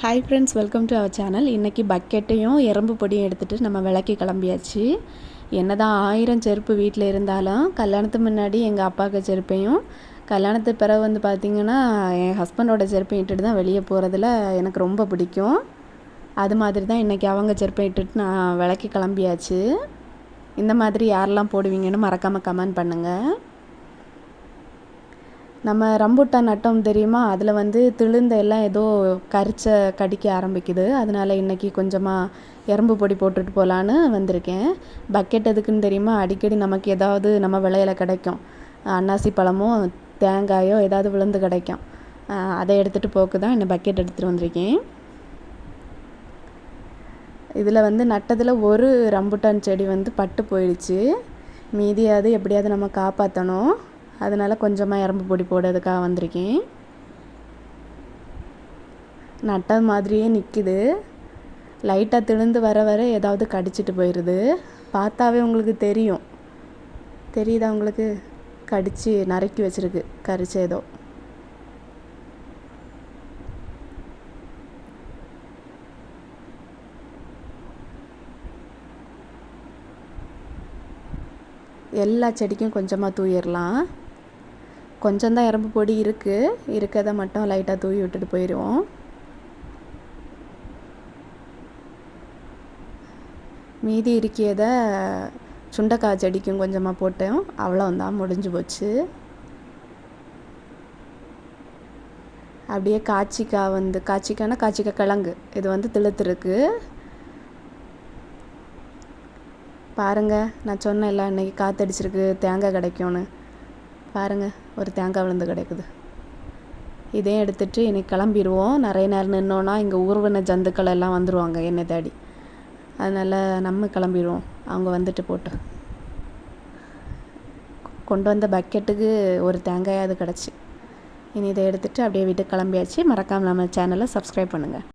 Hi friends welcome to our channel இன்றைக்கி பக்கெட்டையும் எறும்பு பொடியும் எடுத்துகிட்டு நம்ம விளக்கி கிளம்பியாச்சு. என்ன தான் ஆயிரம் செருப்பு வீட்டில் இருந்தாலும் கல்யாணத்துக்கு முன்னாடி எங்கள் அப்பாவுக்கு செருப்பையும் கல்யாணத்துக்கு பிறகு வந்து பார்த்திங்கன்னா என் ஹஸ்பண்டோட செருப்பை இட்டுட்டு தான் வெளியே போகிறதுல எனக்கு ரொம்ப பிடிக்கும். அது மாதிரி தான் இன்றைக்கி அவங்க செருப்பை இட்டுட்டு நான் விளக்கி கிளம்பியாச்சு. இந்த மாதிரி யாரெல்லாம் போடுவீங்கன்னு மறக்காமல் கமெண்ட் பண்ணுங்கள் நம்ம ரம்புட்டான் நட்டோம் தெரியுமா? அதில் வந்து திழுந்த எல்லாம் ஏதோ கரிச்ச கடிக்க ஆரம்பிக்குது. அதனால் இன்றைக்கி கொஞ்சமாக எறும்பு பொடி போட்டுட்டு போகலான்னு வந்திருக்கேன். பக்கெட் எதுக்குன்னு தெரியுமா? அடிக்கடி நமக்கு ஏதாவது நம்ம விளையில கிடைக்கும். அன்னாசி பழமோ தேங்காயோ ஏதாவது விழுந்து கிடைக்கும். அதை எடுத்துகிட்டு போக்கு தான் இந்த பக்கெட் எடுத்துகிட்டு வந்திருக்கேன். இதில் வந்து நட்டதில் ஒரு ரம்புட்டான் செடி வந்து பட்டு போயிடுச்சு. மீதியாவது எப்படியாவது நம்ம காப்பாற்றணும் அதனால் கொஞ்சமாக எறும்பு பொடி போடுறதுக்காக வந்திருக்கேன். நட்ட மாதிரியே நிற்கிது லைட்டாக திழுந்து வர வர ஏதாவது கடிச்சிட்டு போயிடுது பார்த்தாவே உங்களுக்கு தெரியும். தெரியுதா உங்களுக்கு? கடித்து நறுக்கி வச்சிருக்கு. கரிச்ச ஏதோ. எல்லா செடிக்கும் கொஞ்சமாக தூயிடலாம் கொஞ்சம்தான் எறும்பு பொடி இருக்குது இருக்கிறத மட்டும் லைட்டாக தூவி விட்டுட்டு போயிடுவோம் மீதி இருக்கியதை சுண்டைக்காய் செடிக்கும் கொஞ்சமாக போட்டோம் அவ்வளோந்தான் முடிஞ்சு போச்சு. அப்படியே காய்ச்சிக்காய் வந்து காய்ச்சிக்காய்னா காய்ச்சிக்காய் கிழங்கு. இது வந்து திளுத்துருக்கு பாருங்கள் நான் சொன்னேன்ல இன்றைக்கி காற்றடிச்சிருக்கு தேங்காய் கிடைக்கும்னு. பாருங்கள் ஒரு தேங்காய் விழுந்து கிடைக்குது. இதையும் எடுத்துகிட்டு இன்னைக்கு கிளம்பிடுவோம். நிறைய நேரம் நின்னோன்னா இங்கே ஊர்வன ஜந்துக்கள் எல்லாம் வந்துடுவாங்க என்னை தேடி. அதனால் நம்ம கிளம்பிடுவோம். அவங்க வந்துட்டு போட்டு. கொண்டு வந்த பக்கெட்டுக்கு ஒரு தேங்காயாவது கிடச்சி. இனி இதை எடுத்துகிட்டு அப்படியே வீட்டுக்கு கிளம்பியாச்சு. மறக்காமல் நம்ம சேனலை சப்ஸ்கிரைப் பண்ணுங்கள்